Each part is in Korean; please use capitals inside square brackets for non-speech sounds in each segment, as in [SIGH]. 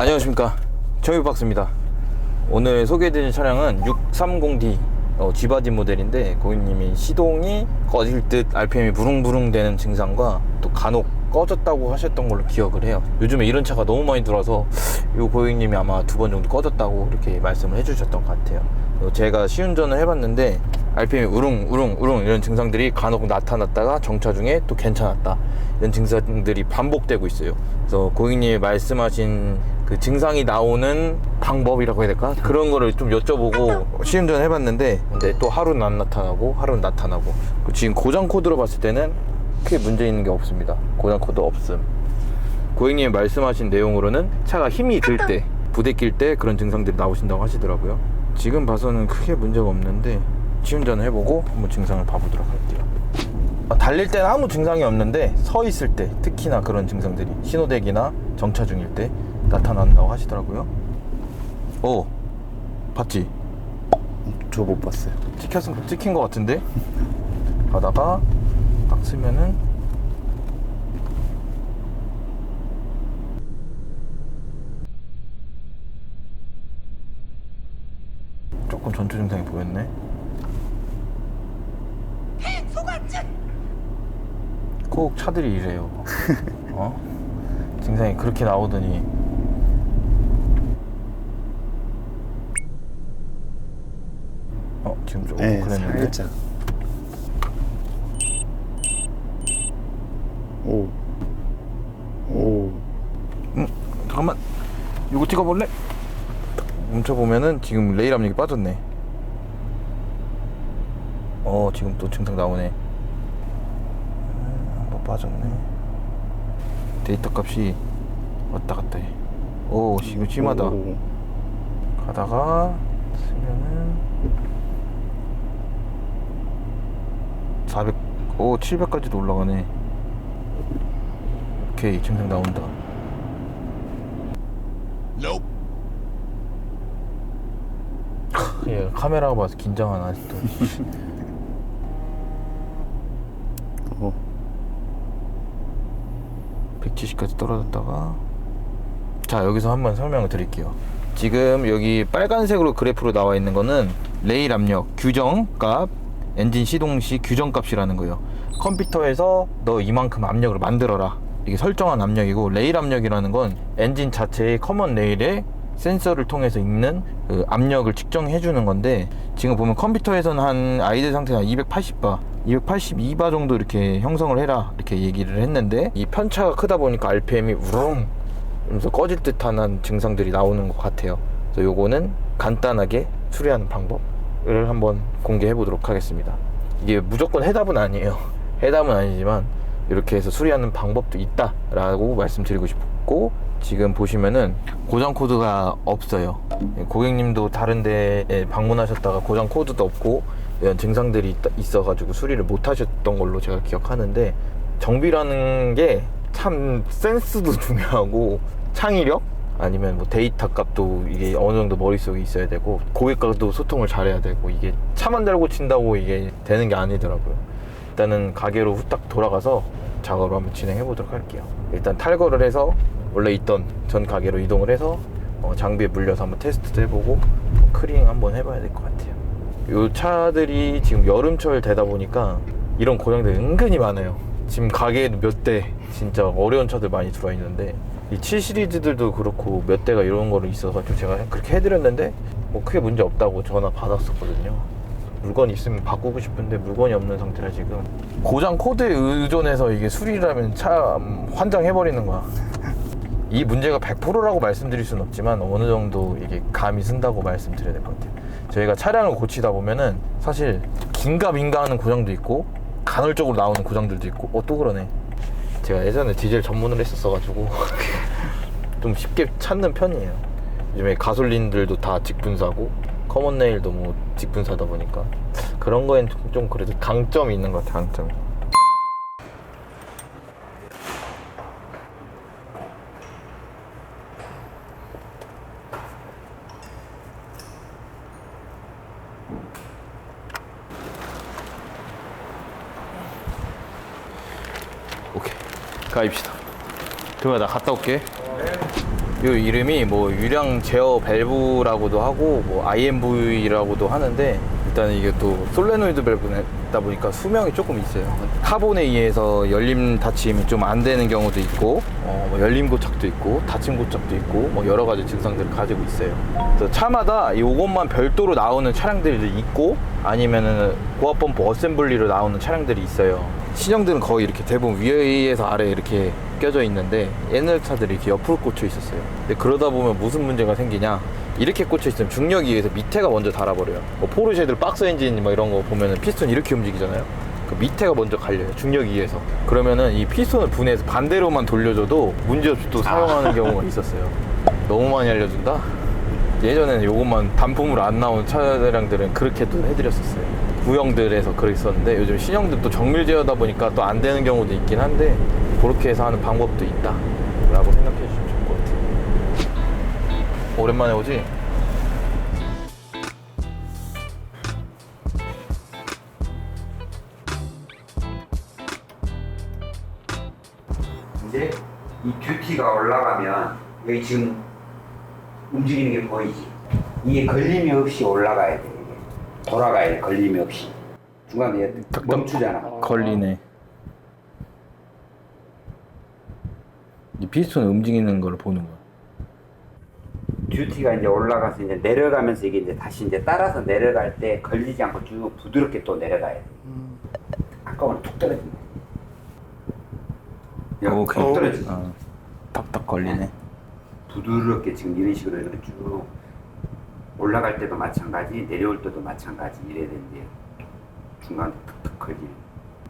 안녕하십니까. 정유 박스입니다. 오늘 소개해드릴 차량은 630D 어, G바디 모델인데 고객님이 시동이 꺼질 듯 RPM이 부릉부릉 되는 증상과 또 간혹 꺼졌다고 하셨던 걸로 기억을 해요. 요즘에 이런 차가 너무 많이 들어와서 이 고객님이 아마 두 번 정도 꺼졌다고 이렇게 말씀을 해주셨던 것 같아요. 어, 제가 시운전을 해봤는데 RPM이 우릉 우릉 우릉 이런 증상들이 간혹 나타났다가 정차 중에 또 괜찮았다. 이런 증상들이 반복되고 있어요. 그래서 고객님이 말씀하신 그 증상이 나오는 방법이라고 해야 될까? 그런 거를 좀 여쭤보고 시운전 해봤는데 근데 또 하루는 안 나타나고 하루는 나타나고. 그리고 지금 고장 코드로 봤을 때는 크게 문제 있는 게 없습니다. 고장 코드 없음. 고객님이 말씀하신 내용으로는 차가 힘이 들 때 부대 낄 때 그런 증상들이 나오신다고 하시더라고요. 지금 봐서는 크게 문제가 없는데 시운전을 해보고 한번 증상을 봐보도록 할게요. 아, 달릴 때는 아무 증상이 없는데 서 있을 때 특히나 그런 증상들이 신호대기나 정차 중일 때 나타난다고 하시더라고요 오 봤지? 저 못 봤어요. 찍혔, 찍힌 것 같은데 [LAUGHS] 가다가 딱 쓰면은 조금 전투 증상이 보였네 꼭 차들이 이래요 [LAUGHS] 어? 증상이 그렇게 나오더니 어 지금 조금 네, 그랬는데 살짝. 오. 오. 응, 잠깐만. 이거 찍어볼래? 멈춰보면은 지금 레일 압력이 빠졌네. 어, 지금 또 증상 나오네. 음, 한번 빠졌네. 데이터 값이 왔다 갔다 해. 오, 지금 심하다. 오. 가다가 쓰면은 400, 오, 700까지도 올라가네. 오케이, 증상 나온다. 예, 카메라가 봐서 긴장하나 아직도. 오. 170까지 떨어졌다가 자 여기서 한번 설명을 드릴게요 지금 여기 빨간색으로 그래프로 나와 있는 거는 레일 압력 규정 값 엔진 시동 시 규정값이라는 거예요. 컴퓨터에서 너 이만큼 압력을 만들어라. 이게 설정한 압력이고 레일 압력이라는 건 엔진 자체의 커먼 레일에 센서를 통해서 읽는 그 압력을 측정해 주는 건데 지금 보면 컴퓨터에서는 한 아이들 상태가 280바 282바 정도 이렇게 형성을 해라 이렇게 얘기를 했는데 이 편차가 크다 보니까 RPM이 우렁 이러면서 꺼질 듯한 증상들이 나오는 것 같아요. 그래서 요거는 간단하게 수리하는 방법 을 한번 공개해 보도록 하겠습니다. 이게 무조건 해답은 아니에요. [LAUGHS] 해답은 아니지만 이렇게 해서 수리하는 방법도 있다라고 말씀드리고 싶고 지금 보시면은 고장 코드가 없어요. 예, 고객님도 다른 데에 방문하셨다가 고장 코드도 없고 이런 증상들이 있- 있어 가지고 수리를 못 하셨던 걸로 제가 기억하는데 정비라는 게 참 센스도 [LAUGHS] 중요하고 창의력 아니면 뭐 데이터 값도 이게 어느 정도 머릿속에 있어야 되고 고객과도 소통을 잘해야 되고 이게 차만 달고 친다고 이게 되는 게 아니더라고요. 일단은 가게로 후딱 돌아가서 작업을 한번 진행해 보도록 할게요. 일단 탈거를 해서 원래 있던 전 가게로 이동을 해서 어, 장비에 물려서 한번 테스트도 해보고 크링 한번 해봐야 될 것 같아요. 이 차들이 지금 여름철 되다 보니까 이런 고장들이 은근히 많아요. 지금 가게에도 몇 대 진짜 어려운 차들 많이 들어와 있는데 이7 시리즈들도 그렇고 몇 대가 이런 거로 있어가지고 제가 그렇게 해드렸는데 뭐 크게 문제 없다고 전화 받았었거든요. 물건이 있으면 바꾸고 싶은데 물건이 없는 상태라 지금 고장 코드에 의존해서 이게 수리라면 참 환장해버리는 거야. 이 문제가 100%라고 말씀드릴 수는 없지만 어느 정도 이게 감이 쓴다고 말씀드려야 될 것 같아요. 저희가 차량을 고치다 보면은 사실 긴가 민가 하는 고장도 있고 간헐적으로 나오는 고장들도 있고 어 또 그러네. 제가 예전에 디젤 전문을 했었어가지고 [LAUGHS] 좀 쉽게 찾는 편이에요. 요즘에 가솔린들도 다 직분사고 커먼 네일도 뭐 직분사다 보니까 그런 거엔 좀, 좀 그래도 강점이 있는 것 같아요. 강점. 오케이 가입시다. 그러면 나 갔다 올게. 요 이름이 뭐 유량 제어 밸브라고도 하고 뭐 IMV라고도 하는데 일단 이게 또 솔레노이드 밸브다 보니까 수명이 조금 있어요. 카본에 의해서 열림 닫힘이 좀 안 되는 경우도 있고 어, 뭐 열림 고착도 있고 닫힘 고착도 있고 뭐 여러 가지 증상들을 가지고 있어요. 그래서 차마다 이것만 별도로 나오는 차량들도 있고 아니면은 고압 펌프 어셈블리로 나오는 차량들이 있어요. 신형들은 거의 이렇게 대부분 위에서 아래 이렇게 껴져 있는데 옛날 차들이 이렇게 옆으로 꽂혀 있었어요. 근데 그러다 보면 무슨 문제가 생기냐? 이렇게 꽂혀 있으면 중력에 의해서 밑에가 먼저 달아버려요. 뭐 포르쉐들 박스 엔진 뭐 이런 거 보면은 피스톤 이렇게 움직이잖아요. 그 밑에가 먼저 갈려요. 중력에 의해서. 그러면은 이 피스톤을 분해해서 반대로만 돌려줘도 문제없이 또 사용하는 경우가 있었어요. 너무 많이 알려준다? 예전에는 요것만 단품으로 안 나온 차량들은 그렇게도 해드렸었어요. 구형들에서 그랬었는데 요즘 신형들도 정밀 제어다 보니까 또 안 되는 경우도 있긴 한데 그렇게 해서 하는 방법도 있다. 라고 생각해 주시면 좋을 것 같아요. 오랜만에 오지? 이제 이 듀티가 올라가면 여기 지금 움직이는 게 보이지? 이게 걸림이 없이 올라가야 돼. 이게. 돌아가야 돼. 걸림이 없이. 중간에 멈추잖아. 걸리네. 이 피스톤 움직이는 걸 보는 거야. 듀티가 이제 올라가서 이제 내려가면서 이게 이제 다시 이제 따라서 내려갈 때 걸리지 않고 쭉 부드럽게 또 내려가야 돼. 아까는 툭 떨어진다. 여기 오, 툭 떨어지. 어, 탁탁 걸리네. 부드럽게 지금 이런 식으로 이렇게 쭉 올라갈 때도 마찬가지 내려올 때도 마찬가지 이래야 되는데 중간에 툭툭 걸리는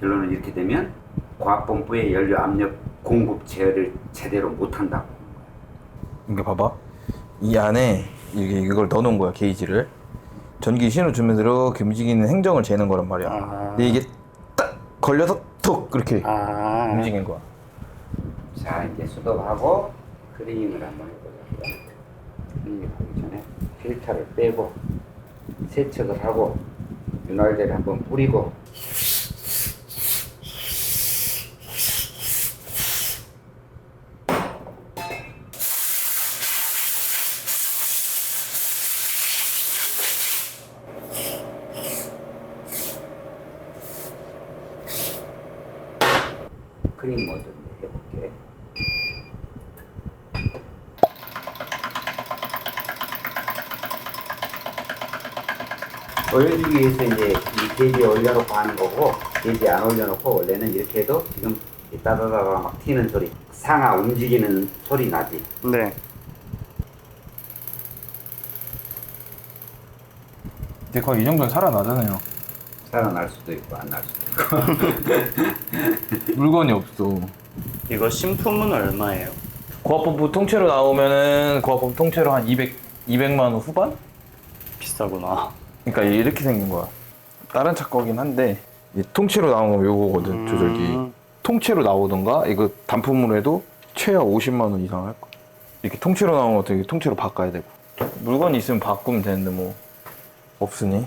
결론은 이렇게 되면 과학본부의 연료 압력 공급 제어를 제대로 못한다고 이게 봐봐. 이 안에 이게 이걸 넣어놓은 거야 게이지를. 전기 신호 주면서 이렇게 움직이는 행정을 재는 거란 말이야. 아. 근데 이게 딱 걸려서 툭 이렇게 아. 움직인 거야. 자 이제 수동하고 클리닝을 한번 해보자고요 클리닝 하기 전에 필터를 빼고 세척을 하고 윤활제를 한번 뿌리고 클린 모드 해볼게. 올려주기 위해서 이제 이 게이지에 올려놓고 하는 거고 게이지에 안 올려놓고 원래는 이렇게 해도 지금 이 따다다다 막 튀는 소리 상하 움직이는 소리 나지 네. 근데 거의 이 정도는 살아나잖아요. 살아날 수도 있고 안 날 수도 있고 [LAUGHS] 물건이 없어. 이거 신품은 얼마예요? 고압펌프 통째로 나오면은 고압펌프 통째로 한 200, 200만 원 후반? 비싸구나. 그러니까 이렇게 생긴 거야. 다른 차 거긴 한데 이 통째로 나온 거 요거거든 조절기. 음. 통째로 나오던가 이거 단품으로 해도 최하 50만 원 이상 할 거. 이렇게 통째로 나온 것도 이렇게 통째로 바꿔야 되고. 물건이 있으면 바꾸면 되는데 뭐 없으니.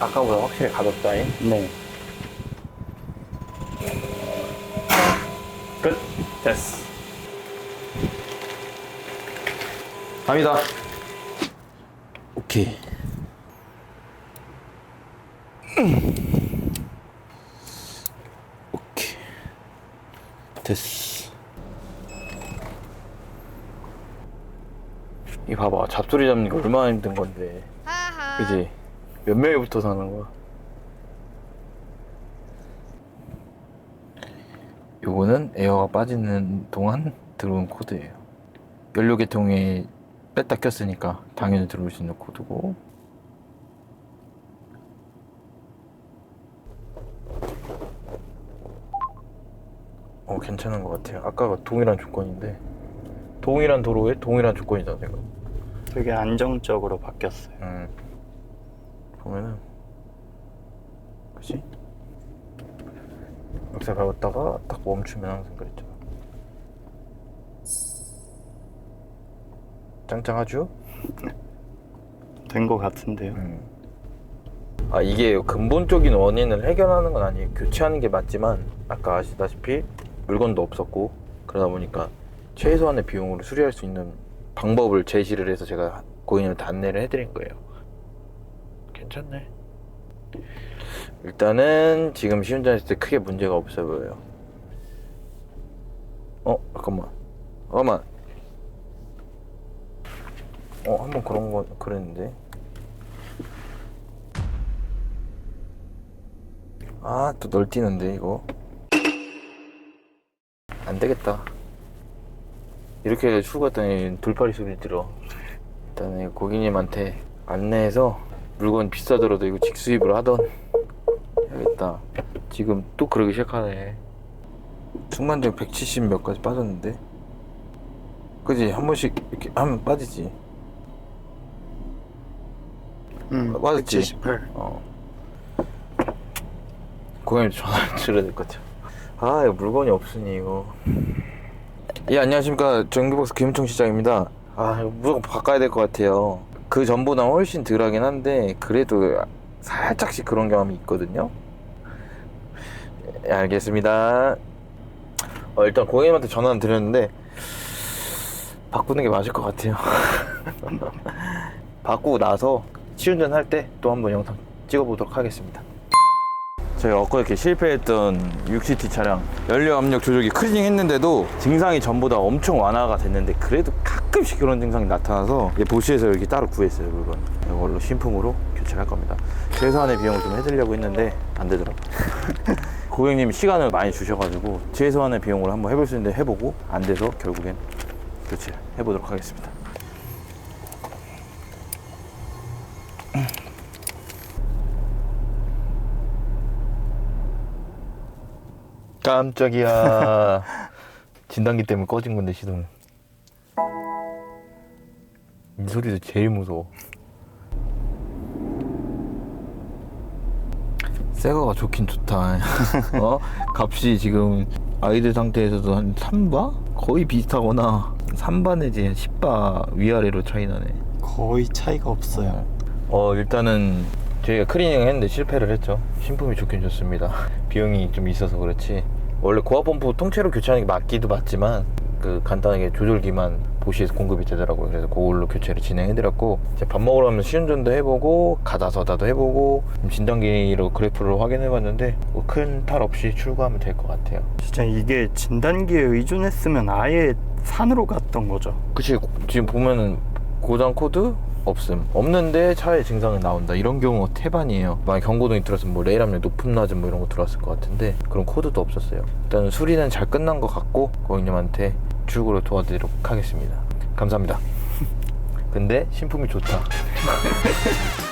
아까보다 확실히 가볍다잉. 네. 끝. 됐어. 갑니다. 오케이. 오케이. 됐어. 이 봐봐 잡소리 잡는 거 얼마나 힘든 건데. 그지? 몇 명이 붙어서 하는 거야? 요거는 에어가 빠지는 동안 들어온 코드예요. 연료 계통에 뺐다 꼈으니까 당연히 들어올 수 있는 코드고 어 괜찮은 것 같아요 아까가 동일한 조건인데 동일한 도로에 동일한 조건이잖아 지금 되게 안정적으로 바뀌었어요. 음. 보면은 그치? 역사 밟았다가 딱 멈추면 항상 그랬잖아 짱짱하죠? 된거 같은데요. 음. 아 이게 근본적인 원인을 해결하는 건 아니에요 교체하는 게 맞지만 아까 아시다시피 물건도 없었고 그러다 보니까 최소한의 비용으로 수리할 수 있는 방법을 제시를 해서 제가 고객님한테 안내를 해드린 거예요 괜찮네 일단은 지금 시운전했을 때 크게 문제가 없어 보여요. 어 잠깐만. 잠깐만. 어 한번 그런 거 그랬는데? 아 또 널뛰는데 이거? 안 되겠다. 이렇게 출고했더니 돌팔이 소리 들어. 일단은 고객님한테 안내해서 물건 비싸더라도 이거 직수입을 하던 해야겠다 지금 또 그러기 시작하네 승만정 170몇 가지 빠졌는데 그지 한 번씩 이렇게 하면 빠지지 음, 맞았지? 178. 어. 고객님 전화 드려야 될 것 같아요. 아, 이거 물건이 없으니 이거. 예, 안녕하십니까. 전기복스 김은총 시장입니다. 아, 이거 무조건 바꿔야 될 것 같아요. 그 전보다 훨씬 덜 하긴 한데 그래도 살짝씩 그런 경험이 있거든요. 예, 알겠습니다. 어, 일단 고객님한테 전화는 드렸는데 바꾸는 게 맞을 것 같아요. [LAUGHS] 바꾸고 나서 시운전 할 때 또 한번 영상 찍어보도록 하겠습니다. 저희가 엊그저께 실패했던 6CT 차량 연료 압력 조절기 크리징 했는데도 증상이 전보다 엄청 완화가 됐는데 그래도 가끔씩 그런 증상이 나타나서 보시에서 이렇게 따로 구했어요 물건 이걸로 신품으로 교체를 할 겁니다 최소한의 비용을 좀 해드리려고 했는데 안 되더라고요 [LAUGHS] 고객님이 시간을 많이 주셔가지고 최소한의 비용으로 한번 해볼 수 있는데 해보고 안 돼서 결국엔 교체를 해보도록 하겠습니다 깜짝이야. [LAUGHS] 진단기 때문에 꺼진 건데 시동. 이 소리도 제일 무서워. 새거가 좋긴 좋다. [LAUGHS] 어? 값이 지금 아이들 상태에서도 한 3바? 거의 비슷하거나 3바 내지 10바 위아래로 차이 나네. 거의 차이가 없어요. 어 일단은 저희가 클리닝 했는데 실패를 했죠 신품이 좋긴 좋습니다 [LAUGHS] 비용이 좀 있어서 그렇지 원래 고압 펌프 통째로 교체하는 게 맞기도 맞지만 그 간단하게 조절기만 보시에서 공급이 되더라고요. 그래서 그걸로 교체를 진행해드렸고 이제 밥 먹으러 가면 시운전도 해보고 가다 서다도 해보고 진단기로 그래프를 확인해봤는데 뭐 큰탈 없이 출고하면 될 것 같아요. 진짜 이게 진단기에 의존했으면 아예 산으로 갔던 거죠. 그치. 지금 보면은 고장 코드 없음. 없는데 차에 증상이 나온다. 이런 경우 태반이에요. 만약 경고등이 들었으면 뭐 레일 압력 높음 낮음 뭐 이런 거 들어왔을 것 같은데 그런 코드도 없었어요. 일단 수리는 잘 끝난 것 같고 고객님한테 출고를 도와드리도록 하겠습니다. 감사합니다. [LAUGHS] 근데 신품이 좋다 [LAUGHS]